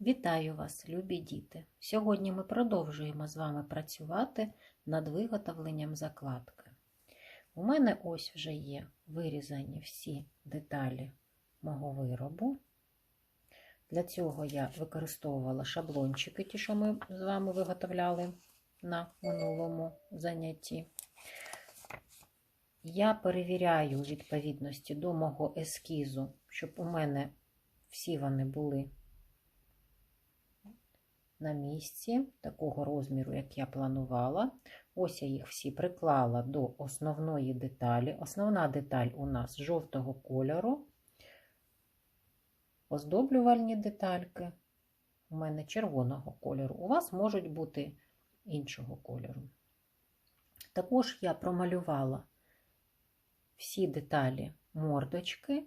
Вітаю вас, любі діти! Сьогодні ми продовжуємо з вами працювати над виготовленням закладки. У мене ось вже є вирізані всі деталі мого виробу. Для цього я використовувала шаблончики, ті, що ми з вами виготовляли на минулому занятті. Я перевіряю відповідності до мого ескізу, щоб у мене всі вони були на місці такого розміру, як я планувала. Ось я їх всі приклала до основної деталі. Основна деталь у нас жовтого кольору. Оздоблювальні детальки у мене червоного кольору. У вас можуть бути іншого кольору. Також я промалювала всі деталі мордочки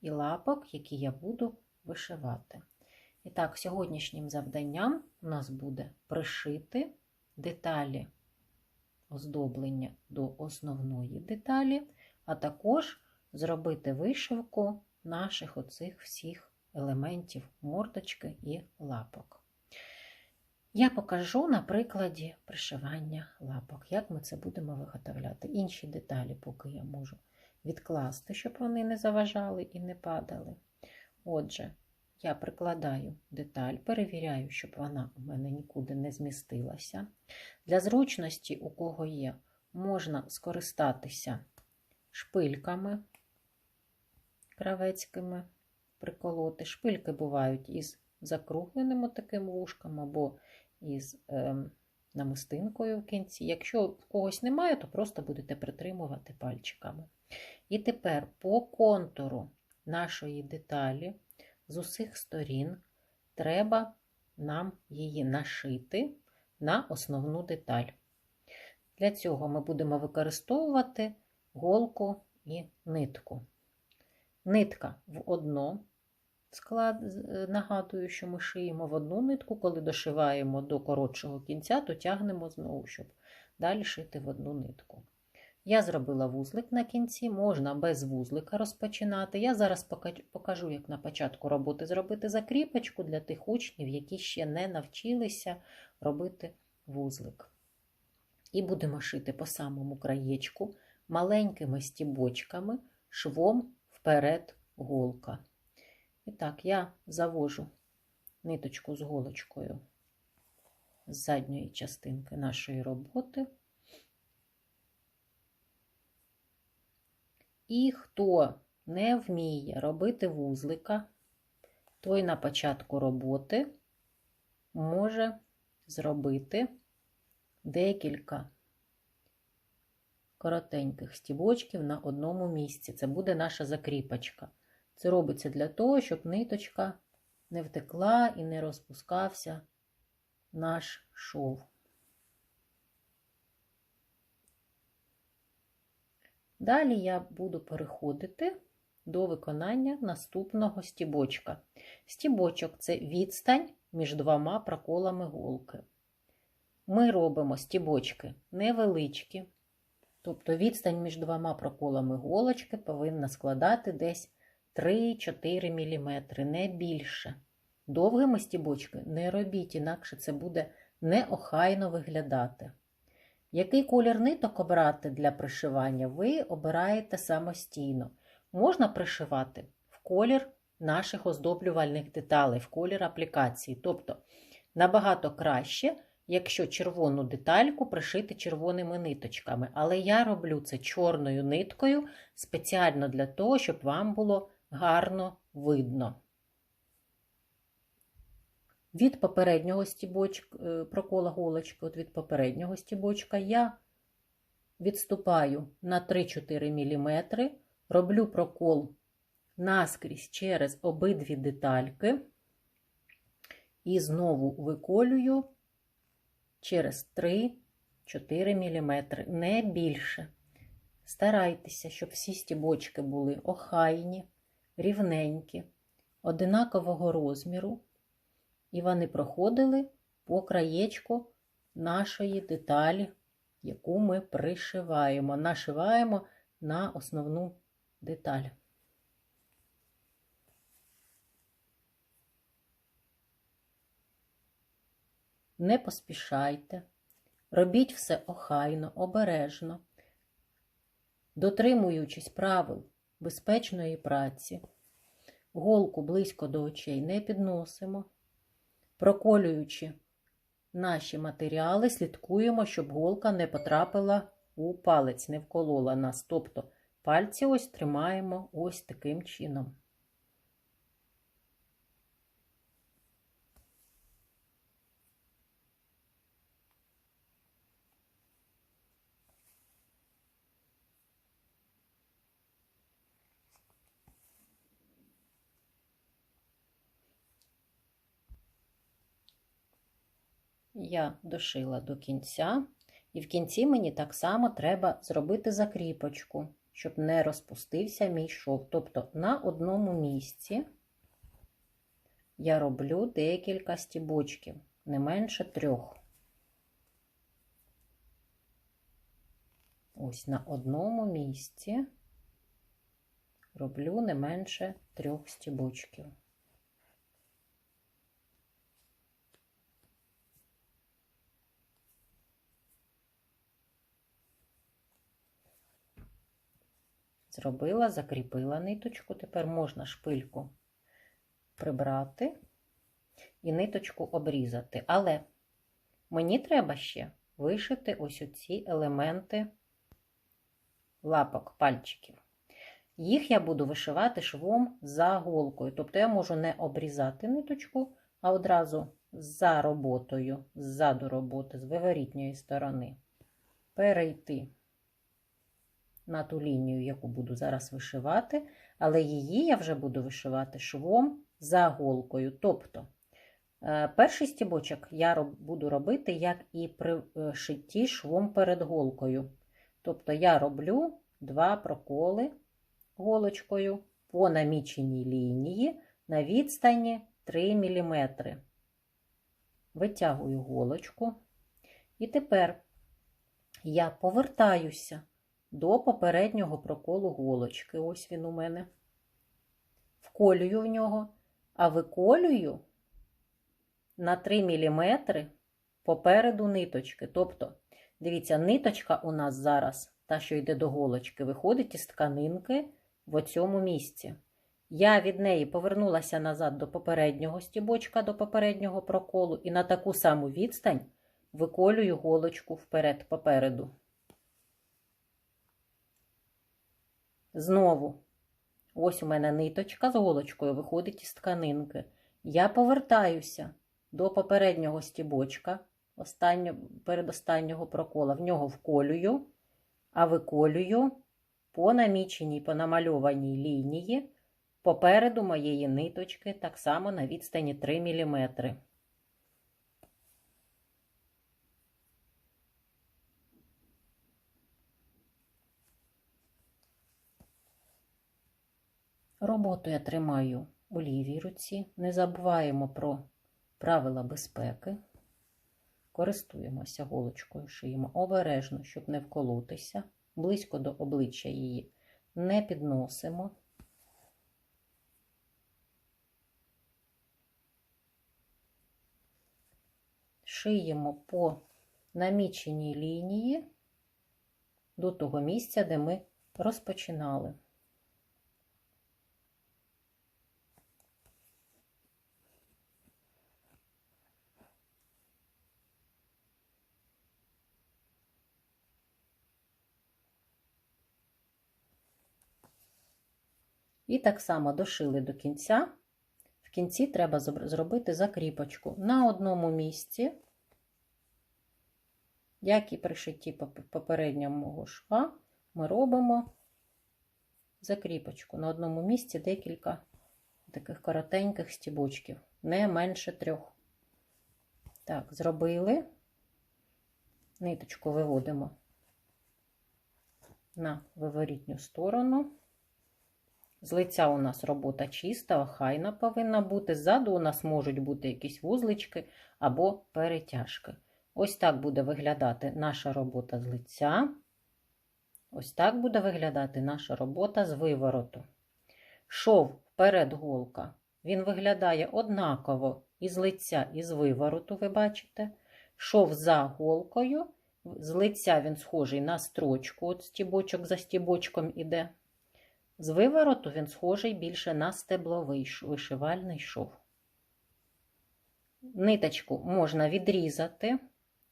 і лапок, які я буду вишивати. І так, сьогоднішнім завданням у нас буде пришити деталі оздоблення до основної деталі, а також зробити вишивку наших оцих всіх елементів мордочки і лапок. Я покажу на прикладі пришивання лапок, як ми це будемо виготовляти. Інші деталі, поки я можу відкласти, щоб вони не заважали і не падали. Отже, я прикладаю деталь, перевіряю, щоб вона у мене нікуди не змістилася. Для зручності, у кого є, можна скористатися шпильками кравецькими, приколоти. Шпильки бувають із закругленим таким вушком або із е, намистинкою в кінці. Якщо в когось немає, то просто будете притримувати пальчиками. І тепер по контуру нашої деталі з усіх сторін треба нам її нашити на основну деталь. Для цього ми будемо використовувати голку і нитку. Нитка в одно склад, нагадую, що ми шиємо в одну нитку, коли дошиваємо до коротшого кінця, то тягнемо знову, щоб далі шити в одну нитку. Я зробила вузлик на кінці, можна без вузлика розпочинати. Я зараз покажу, як на початку роботи зробити закріпочку для тих учнів, які ще не навчилися робити вузлик. І будемо шити по самому краєчку маленькими стібочками, швом вперед голка. І так, я завожу ниточку з голочкою з задньої частинки нашої роботи. І хто не вміє робити вузлика, той на початку роботи може зробити декілька коротеньких стібочків на одному місці. Це буде наша закріпочка. Це робиться для того, щоб ниточка не втекла і не розпускався наш шов. Далі я буду переходити до виконання наступного стібочка. Стібочок це відстань між двома проколами голки. Ми робимо стібочки невеличкі, тобто відстань між двома проколами голочки повинна складати десь 3-4 мм, не більше. Довгими стібочки не робіть, інакше це буде неохайно виглядати. Який колір ниток обрати для пришивання, ви обираєте самостійно. Можна пришивати в колір наших оздоблювальних деталей, в колір аплікації. Тобто набагато краще, якщо червону детальку пришити червоними ниточками. Але я роблю це чорною ниткою спеціально для того, щоб вам було гарно видно. Від попереднього стібочка, е, прокола голочки, от від попереднього стібочка я відступаю на 3-4 мм, роблю прокол наскрізь через обидві детальки і знову виколюю через 3-4 мм, не більше. Старайтеся, щоб всі стібочки були охайні, рівненькі, одинакового розміру і вони проходили по краєчку нашої деталі, яку ми пришиваємо, нашиваємо на основну деталь. Не поспішайте, робіть все охайно, обережно, дотримуючись правил безпечної праці, голку близько до очей не підносимо, проколюючи наші матеріали, слідкуємо, щоб голка не потрапила у палець, не вколола нас. Тобто пальці ось тримаємо ось таким чином. Я дошила до кінця, і в кінці мені так само треба зробити закріпочку, щоб не розпустився мій шов. Тобто на одному місці я роблю декілька стібочків, не менше трьох. Ось на одному місці роблю не менше трьох стібочків. Зробила, закріпила ниточку. Тепер можна шпильку прибрати і ниточку обрізати. Але мені треба ще вишити ось оці елементи лапок, пальчиків. Їх я буду вишивати швом за голкою. Тобто я можу не обрізати ниточку, а одразу за роботою, ззаду роботи, з виворітньої сторони, перейти на ту лінію, яку буду зараз вишивати, але її я вже буду вишивати швом за голкою. Тобто, е, перший стібочок я буду робити, як і при е, шитті швом перед голкою. Тобто, я роблю два проколи голочкою по наміченій лінії на відстані 3 мм. Витягую голочку. І тепер я повертаюся до попереднього проколу голочки. Ось він у мене. Вколюю в нього, а виколюю на 3 мм попереду ниточки. Тобто, дивіться, ниточка у нас зараз, та, що йде до голочки, виходить із тканинки в цьому місці. Я від неї повернулася назад до попереднього стібочка, до попереднього проколу, і на таку саму відстань виколюю голочку вперед попереду. Знову, ось у мене ниточка з голочкою виходить із тканинки. Я повертаюся до попереднього стібочка, останнього, передостаннього прокола, в нього вколюю, а виколюю по наміченій, по намальованій лінії попереду моєї ниточки, так само на відстані 3 мм. Роботу я тримаю у лівій руці. Не забуваємо про правила безпеки. Користуємося голочкою, шиємо обережно, щоб не вколотися. Близько до обличчя її не підносимо. Шиємо по наміченій лінії до того місця, де ми розпочинали. І так само дошили до кінця. В кінці треба зробити закріпочку на одному місці, як і при шитті попереднього шва, ми робимо закріпочку на одному місці декілька таких коротеньких стібочків, не менше трьох. Так, зробили, ниточку виводимо на виворітню сторону. З лиця у нас робота чиста, охайна повинна бути. Ззаду у нас можуть бути якісь вузлички або перетяжки. Ось так буде виглядати наша робота з лиця. Ось так буде виглядати наша робота з вивороту. Шов вперед голка. Він виглядає однаково із лиця і з вивороту, ви бачите. Шов за голкою, з лиця він схожий на строчку, от стібочок за стібочком іде. З вивороту він схожий більше на стебловий вишивальний шов. Ниточку можна відрізати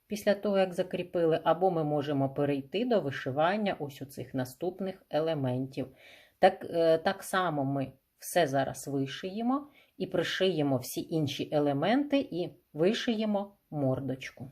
після того, як закріпили, або ми можемо перейти до вишивання ось у цих наступних елементів. Так, е, так само ми все зараз вишиємо і пришиємо всі інші елементи і вишиємо мордочку.